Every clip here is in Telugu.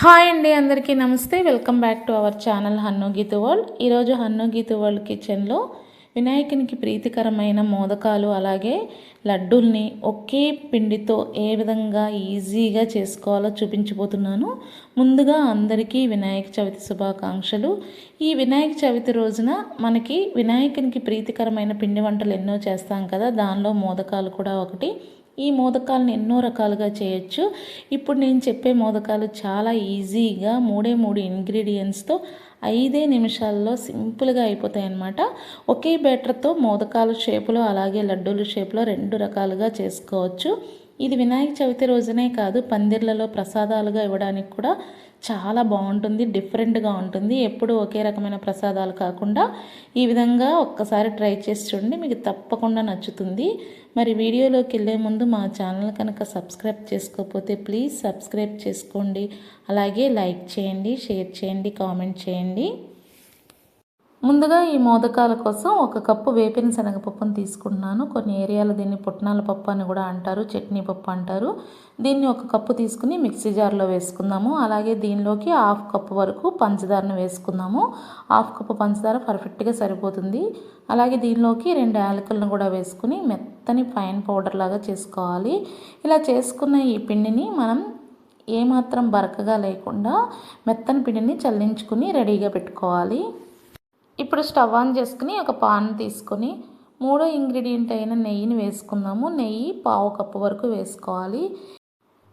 హాయ్ అండి అందరికీ నమస్తే. Welcome back to our channel Hannu Geetha world. ఈరోజు హన్ను గీత వరల్డ్ కిచెన్లో వినాయకునికి ప్రీతికరమైన మోదకాలు అలాగే లడ్డూల్ని ఒకే పిండితో ఏ విధంగా ఈజీగా చేసుకోవాలో చూపించబోతున్నాను. ముందుగా అందరికీ వినాయక చవితి శుభాకాంక్షలు. ఈ వినాయక చవితి రోజున మనకి వినాయకునికి ప్రీతికరమైన పిండి వంటలు ఎన్నో చేస్తాం కదా. దానిలో మోదకాలు కూడా ఒకటి. ఈ మోదకాలను ఎన్నో రకాలుగా చేయొచ్చు. ఇప్పుడు నేను చెప్పే మోదకాలు చాలా ఈజీగా మూడే మూడు ఇంగ్రీడియంట్స్తో ఐదే నిమిషాల్లో సింపుల్గా అయిపోతాయి అన్నమాట ఒకే బ్యాటర్తో మోదకాల షేపులో అలాగే లడ్డూల షేప్లో రెండు రకాలుగా చేసుకోవచ్చు. ఇది వినాయక చవితి రోజునే కాదు పందిర్లలో ప్రసాదాలుగా ఇవ్వడానికి కూడా చాలా బాగుంటుంది డిఫరెంట్గా ఉంటుంది. ఎప్పుడు ఒకే రకమైన ప్రసాదాలు కాకుండా ఈ విధంగా ఒక్కసారి ట్రై చేసి చూడండి మీకు తప్పకుండా నచ్చుతుంది. మరి వీడియోలోకి వెళ్ళే ముందు మా ఛానల్ కనుక సబ్స్క్రైబ్ చేసుకోకపోతే ప్లీజ్ సబ్స్క్రైబ్ చేసుకోండి. అలాగే లైక్ చేయండి షేర్ చేయండి కామెంట్ చేయండి. ముందుగా ఈ మోదకాల కోసం ఒక కప్పు వేపిన శనగపప్పును తీసుకుంటున్నాను. కొన్ని ఏరియాలో దీన్ని పుట్నాల పప్పు అని కూడా అంటారు చట్నీ పప్పు అంటారు. దీన్ని ఒక కప్పు తీసుకుని మిక్సీ జార్లో వేసుకుందాము. అలాగే దీనిలోకి హాఫ్ కప్పు వరకు పంచదారను వేసుకుందాము. హాఫ్ కప్పు పంచదార పర్ఫెక్ట్గా సరిపోతుంది. అలాగే దీనిలోకి రెండు యాలకులను కూడా వేసుకుని మెత్తని ఫైన్ పౌడర్ లాగా చేసుకోవాలి. ఇలా చేసుకున్న ఈ పిండిని మనం ఏమాత్రం బరకగా లేకుండా మెత్తని పిండిని చల్లించుకుని రెడీగా పెట్టుకోవాలి. ఇప్పుడు స్టవ్ ఆన్ చేసుకుని ఒక పాన్ తీసుకొని మూడో ఇంగ్రీడియంట్ అయిన నెయ్యిని వేసుకుందాము. నెయ్యి పావు కప్పు వరకు వేసుకోవాలి.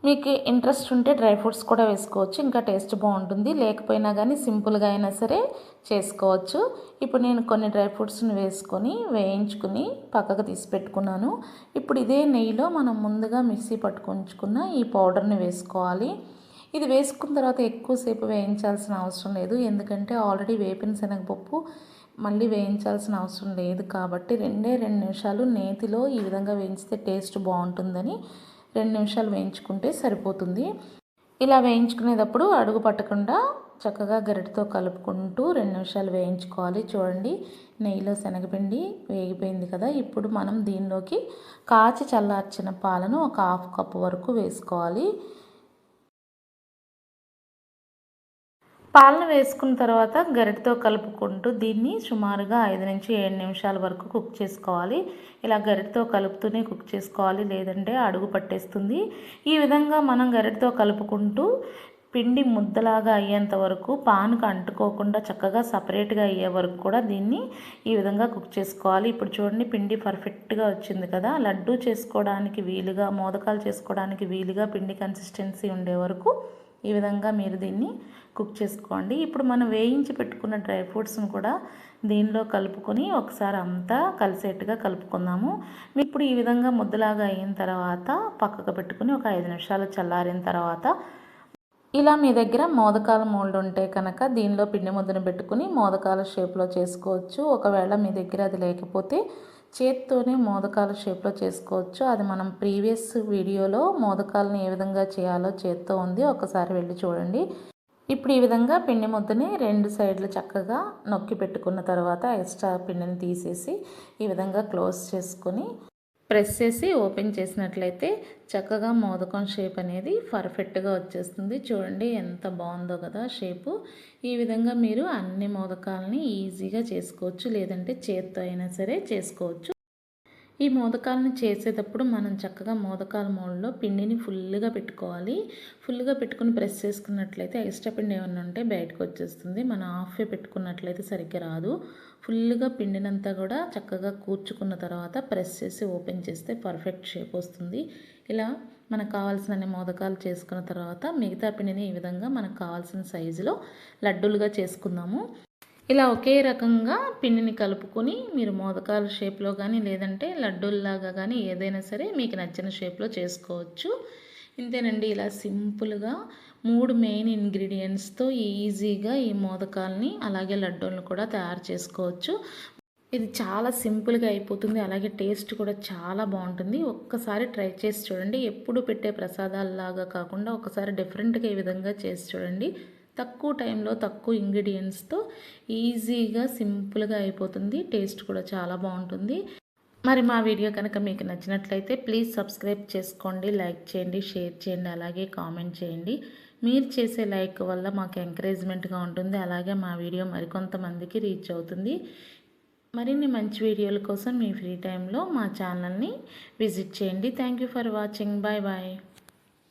మీకు ఇంట్రెస్ట్ ఉంటే డ్రై ఫ్రూట్స్ కూడా వేసుకోవచ్చు. ఇంకా టేస్ట్ బాగుంటుంది. లేకపోయినా కానీ సింపుల్గా అయినా సరే చేసుకోవచ్చు. ఇప్పుడు నేను కొన్ని డ్రై ఫ్రూట్స్ని వేసుకొని వేయించుకుని పక్కకు తీసి పెట్టుకున్నాను. ఇప్పుడు ఇదే నెయ్యిలో మనం ముందుగా మిక్సీ పట్టుకుంచుకున్న ఈ పౌడర్ని వేసుకోవాలి. ఇది వేసుకున్న తర్వాత ఎక్కువసేపు వేయించాల్సిన అవసరం లేదు. ఎందుకంటే ఆల్రెడీ వేపిన శనగపప్పు మళ్ళీ వేయించాల్సిన అవసరం లేదు కాబట్టి రెండే రెండు నిమిషాలు నేతిలో ఈ విధంగా వేయించితే టేస్ట్ బాగుంటుందని రెండు నిమిషాలు వేయించుకుంటే సరిపోతుంది. ఇలా వేయించుకునేటప్పుడు అడుగు పట్టకుండా చక్కగా గరిటతో కలుపుకుంటూ రెండు నిమిషాలు వేయించుకోవాలి. చూడండి నెయ్యిలో శనగపిండి వేగిపోయింది కదా. ఇప్పుడు మనం దీనిలోకి కాచి చల్లార్చిన పాలను ఒక హాఫ్ కప్ వరకు వేసుకోవాలి. పాలను వేసుకున్న తర్వాత గరిటతో కలుపుకుంటూ దీన్ని సుమారుగా ఐదు నుంచి ఏడు నిమిషాల వరకు కుక్ చేసుకోవాలి. ఇలా గరిటతో కలుపుతూనే కుక్ చేసుకోవాలి. లేదంటే అడుగు పట్టేస్తుంది. ఈ విధంగా మనం గరిటతో కలుపుకుంటూ పిండి ముద్దలాగా అయ్యేంత వరకు పాన్కు అంటుకోకుండా చక్కగా సపరేట్గా అయ్యే వరకు కూడా దీన్ని ఈ విధంగా కుక్ చేసుకోవాలి. ఇప్పుడు చూడండి పిండి పర్ఫెక్ట్గా వచ్చింది కదా. లడ్డూ చేసుకోవడానికి వీలుగా మోదకాలు చేసుకోవడానికి వీలుగా పిండి కన్సిస్టెన్సీ ఉండే వరకు ఈ విధంగా మీరు దీన్ని కుక్ చేసుకోండి. ఇప్పుడు మనం వేయించి పెట్టుకున్న డ్రై ఫ్రూట్స్ని కూడా దీనిలో కలుపుకొని ఒకసారి అంతా కలిసేట్టుగా కలుపుకుందాము. ఇప్పుడు ఈ విధంగా ముద్దలాగా అయిన తర్వాత పక్కకు పెట్టుకుని ఒక ఐదు నిమిషాలు చల్లారిన తర్వాత ఇలా మీ దగ్గర మోదకాల మోల్డ్ ఉంటే కనుక దీనిలో పిండి ముద్దను పెట్టుకుని మోదకాల షేప్లో చేసుకోవచ్చు. ఒకవేళ మీ దగ్గర అది లేకపోతే చేత్తోనే మోదకాల షేప్లో చేసుకోవచ్చు. అది మనం ప్రీవియస్ వీడియోలో మోదకాలను ఏ విధంగా చేయాలో చేత్తో ఉంది. ఒకసారి వెళ్ళి చూడండి. ఇప్పుడు ఈ విధంగా పిండి ముద్దని రెండు సైడ్లు చక్కగా నొక్కి పెట్టుకున్న తర్వాత ఎక్స్ట్రా పిండిని తీసేసి ఈ విధంగా క్లోజ్ చేసుకొని ప్రెస్ చేసి ఓపెన్ చేసినట్లయితే చక్కగా మోదకం షేప్ అనేది పర్ఫెక్ట్గా వచ్చేస్తుంది. చూడండి ఎంత బాగుందో కదా షేపు. ఈ విధంగా మీరు అన్ని మోదకాలని ఈజీగా చేసుకోవచ్చు. లేదంటే చేత్తో అయినా సరే చేసుకోవచ్చు. ఈ మోదకాలను చేసేటప్పుడు మనం చక్కగా మోదకాల మోడ్లో పిండిని ఫుల్గా పెట్టుకోవాలి. ఫుల్గా పెట్టుకుని ప్రెస్ చేసుకున్నట్లయితే ఎక్స్ట్రా పిండి ఏమన్నా ఉంటే బయటకు వచ్చేస్తుంది. మనం ఆఫే పెట్టుకున్నట్లయితే సరిగ్గా రాదు. ఫుల్గా పిండినంతా కూడా చక్కగా కూర్చుకున్న తర్వాత ప్రెస్ చేసి ఓపెన్ చేస్తే పర్ఫెక్ట్ షేప్ వస్తుంది. ఇలా మనకు కావాల్సిన మోదకాలు చేసుకున్న తర్వాత మిగతా పిండిని ఈ విధంగా మనకు కావాల్సిన సైజులో లడ్డూలుగా చేసుకుందాము. ఇలా ఒకే రకంగా పిండిని కలుపుకొని మీరు మోదకాల షేప్లో కానీ లేదంటే లడ్డూల్లాగా కానీ ఏదైనా సరే మీకు నచ్చిన షేప్లో చేసుకోవచ్చు. ఇంతేనండి ఇలా సింపుల్గా మూడు మెయిన్ ఇంగ్రీడియంట్స్తో ఈజీగా ఈ మోదకాలని అలాగే లడ్డూలను కూడా తయారు చేసుకోవచ్చు. ఇది చాలా సింపుల్గా అయిపోతుంది అలాగే టేస్ట్ కూడా చాలా బాగుంటుంది. ఒక్కసారి ట్రై చేసి చూడండి ఎప్పుడు పెట్టే ప్రసాదాలలాగా కాకుండా ఒకసారి డిఫరెంట్గా ఈ విధంగా చేసి చూడండి. తక్కువ టైంలో తక్కువ ఇంగ్రీడియంట్స్తో ఈజీగా సింపుల్గా అయిపోతుంది. టేస్ట్ కూడా చాలా బాగుంటుంది. మరి మా వీడియో కనుక మీకు నచ్చినట్లయితే ప్లీజ్ సబ్స్క్రైబ్ చేసుకోండి లైక్ చేయండి షేర్ చేయండి అలాగే కామెంట్ చేయండి. మీరు చేసే లైక్ వల్ల మాకు ఎంకరేజ్మెంట్గా ఉంటుంది. అలాగే మా వీడియో మరికొంతమందికి రీచ్ అవుతుంది. మరిన్ని మంచి వీడియోల కోసం మీ ఫ్రీ టైంలో మా ఛానల్ని విజిట్ చేయండి. Thank you for watching. Bye bye.